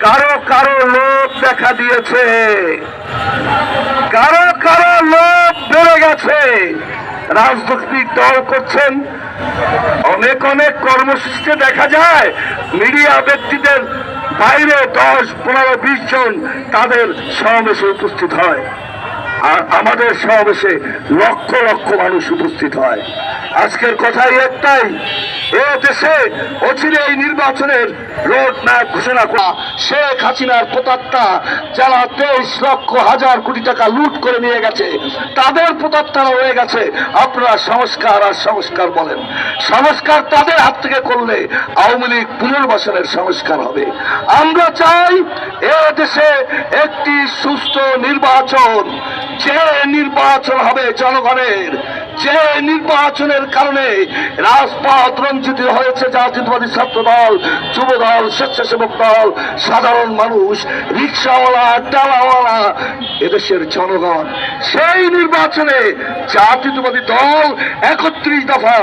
কারও কারও লোভ দেখা দিয়েছে। কারও কারও লোভ বেড়ে গেছে। রাজনৈতিক দল করছেন। অনেক অনেক কর্মসূচিতে দেখা যায়, মিডিয়া ব্যক্তিদের বাইরে দশ, পনেরো, বিশ জন তাদের সমাবেশে উপস্থিত হয়। আর আমাদের সমাবেশে লক্ষ লক্ষ মানুষ উপস্থিত হয়। আজকের কথাই একটাই, এ দেশে অচিরে এই নির্বাচনের রোড ম্যাপ ঘোষণা করা। শেখ হাসিনার প্রতাত্মা যারা তেইশ লক্ষ হাজার কোটি টাকা লুট করে নিয়ে গেছে, তাদের প্রতাত্তা হয়ে গেছে। আপনারা সংস্কার আর সংস্কার বলেন। সংস্কার তাদের হাত থেকে করলে আওয়ামী লীগ পুনর্বাসনের সংস্কার হবে। আমরা চাই এ দেশে একটি সুস্থ নির্বাচন, যে নির্বাচন হবে জনগণের। যে নির্বাচনের কারণে রাজপথ রঞ্জিত হয়েছে জাতীয়তাবাদী ছাত্র দল যুব দল স্বেচ্ছাসেবক দল, সাধারণ মানুষ, রিক্সাওয়ালা ডালাওয়ালা এদেশের জনগণ। সেই নির্বাচনে জাতীয়তাবাদী দল একত্রিশ দফা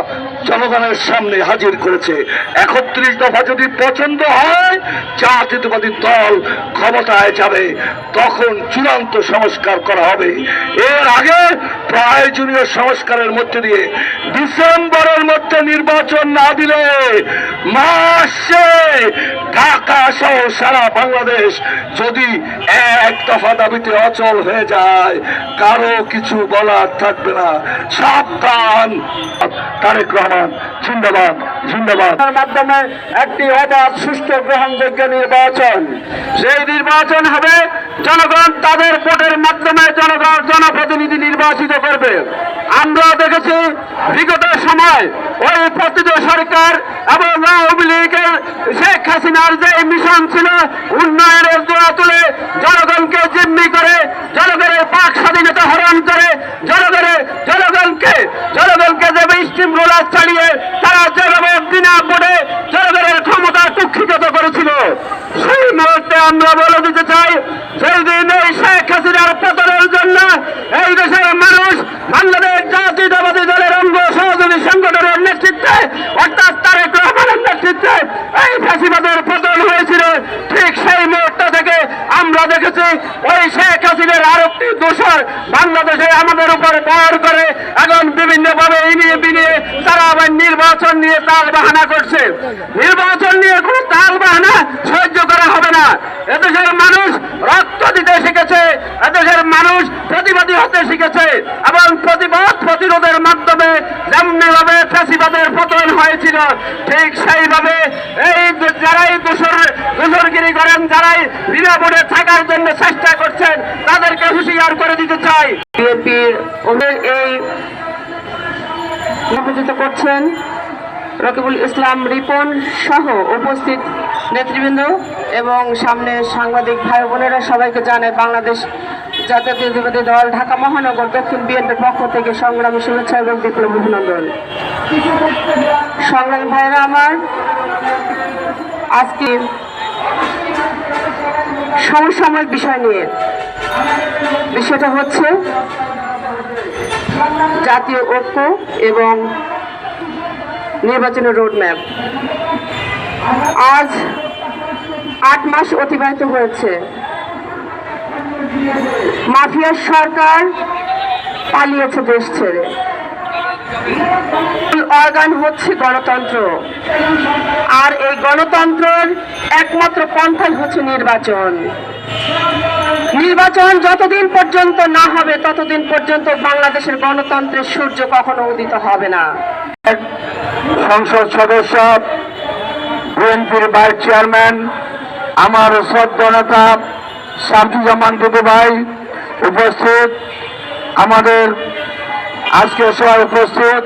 জনগণের সামনে হাজির করেছে। একত্রিশ দফা যদি পছন্দ হয়, জাতীয়তাবাদী দল ক্ষমতায় যাবে। তখন চূড়ান্ত সংস্কার করা হবে। এর আগে প্রয়োজনীয় সংস্কারের মধ্যে দিয়ে, ডিসেম্বরের মধ্যে নির্বাচন না দিলে মাসে ঢাকা সহ সারা বাংলাদেশ যদি এক দফা দাবিতে অচল হয়ে যায়, কারও কিছু বলার থাকবে না। সাবধান। তারেক রহমান, জিন্দাবাদ জিন্দাবাদ। মাধ্যমে একটি অবাধ সুষ্ঠু গ্রহণযোগ্য নির্বাচন। সেই নির্বাচন হবে, জনগণ তাদের ভোটের মাধ্যমে জনগণ জনপ্রতিনিধি নির্বাচিত করবে। আমরা দেখেছি বিগত সময় ওই প্রতিত সরকার এবং আওয়ামী লীগের শেখ হাসিনার যে মিশন ছিল, উন্নয়নের জোড়া তুলে জনগণকে জিম্মি করে জনগণের পাক স্বাধীনতা হরণ করে জনগণের জনগণকে জনগণকে যে স্টিম রোলার চালিয়ে তারা যেভাবে বিনা ভোটে জনগণের ক্ষমতা কুক্ষিগত করেছিল সেই মুহূর্তে আমরা বলে দিতে চাই সেই দিন এই শেখ হাসিনার পতনের জন্য এই দেশের মানুষ বাংলাদেশ জাতীয়তাবাদী দলের অঙ্গ সহযোগী সংগঠনের নেতৃত্বে অর্থাৎ তারেক রহমানের নেতৃত্বে এই ফাঁসিবাদের পতন হয়েছিল, ঠিক সেই মুহূর্ত থেকে আমরা দেখেছি ওই শেখ হাসিনার আরেকটি দোষর বাংলাদেশে আমাদের উপর বর করে এখন বিভিন্ন ভাবে ইনিয়ে বিনিয়ে তারা আবার নির্বাচন নিয়ে তাল বাহানা করছে। নির্বাচন নিয়ে কোনো তাল বাহানা সহ্য করা হবে না। এদেশের মানুষ রক্ত দিতে শিখেছে, এদেশের মানুষ প্রতিবাদী হতে শিখেছে এবং প্রতিবাদ প্রতিরোধের মাধ্যমে যেমনি ভাবে ফ্যাসিবাদের পতন ঠিক সেইভাবে এই যারাই দূষর দূষরগিরি করেন, যারাই নিরাপদে থাকার জন্য চেষ্টা করছেন, তাদেরকে হুঁশিয়ার করে দিতে চাই। বিএনপির এই নিবেদিত করছেন রকিবুল ইসলাম রিপন সহ উপস্থিত নেতৃবৃন্দ এবং সামনে সাংবাদিক ভাই বোনেরা সবাইকে জানায় বাংলাদেশ জাতীয়তাবাদী দল ঢাকা মহানগর দক্ষিণ বিএনপির পক্ষ থেকে সংগ্রামী শুভেচ্ছা এবং বিপ্লব অভিনন্দন। সংগ্রামী ভাইরা আমার, আজকে সমসাময়িক বিষয় নিয়ে বিষয়টা হচ্ছে জাতীয় ঐক্য এবং নির্বাচনের রোডম্যাপ। আজ আট মাস অতিবাহিত হয়েছে। মাফিয়ার সরকার পালিয়েছে দেশ ছেড়ে। অর্গান হচ্ছে গণতন্ত্র। আর এই গণতন্ত্রের একমাত্র পন্থাই হচ্ছে নির্বাচন। নির্বাচন যতদিন পর্যন্ত না হবে, ততদিন পর্যন্ত বাংলাদেশের গণতন্ত্রের সূর্য কখনো উদিত হবে না। সংসদ সদস্য, বিএনপির ভাইস চেয়ারম্যান, আমার শ্রদ্ধ নেতা শান্তিজামান দুদু ভাই উপস্থিত। আমাদের আজকে সবাই উপস্থিত।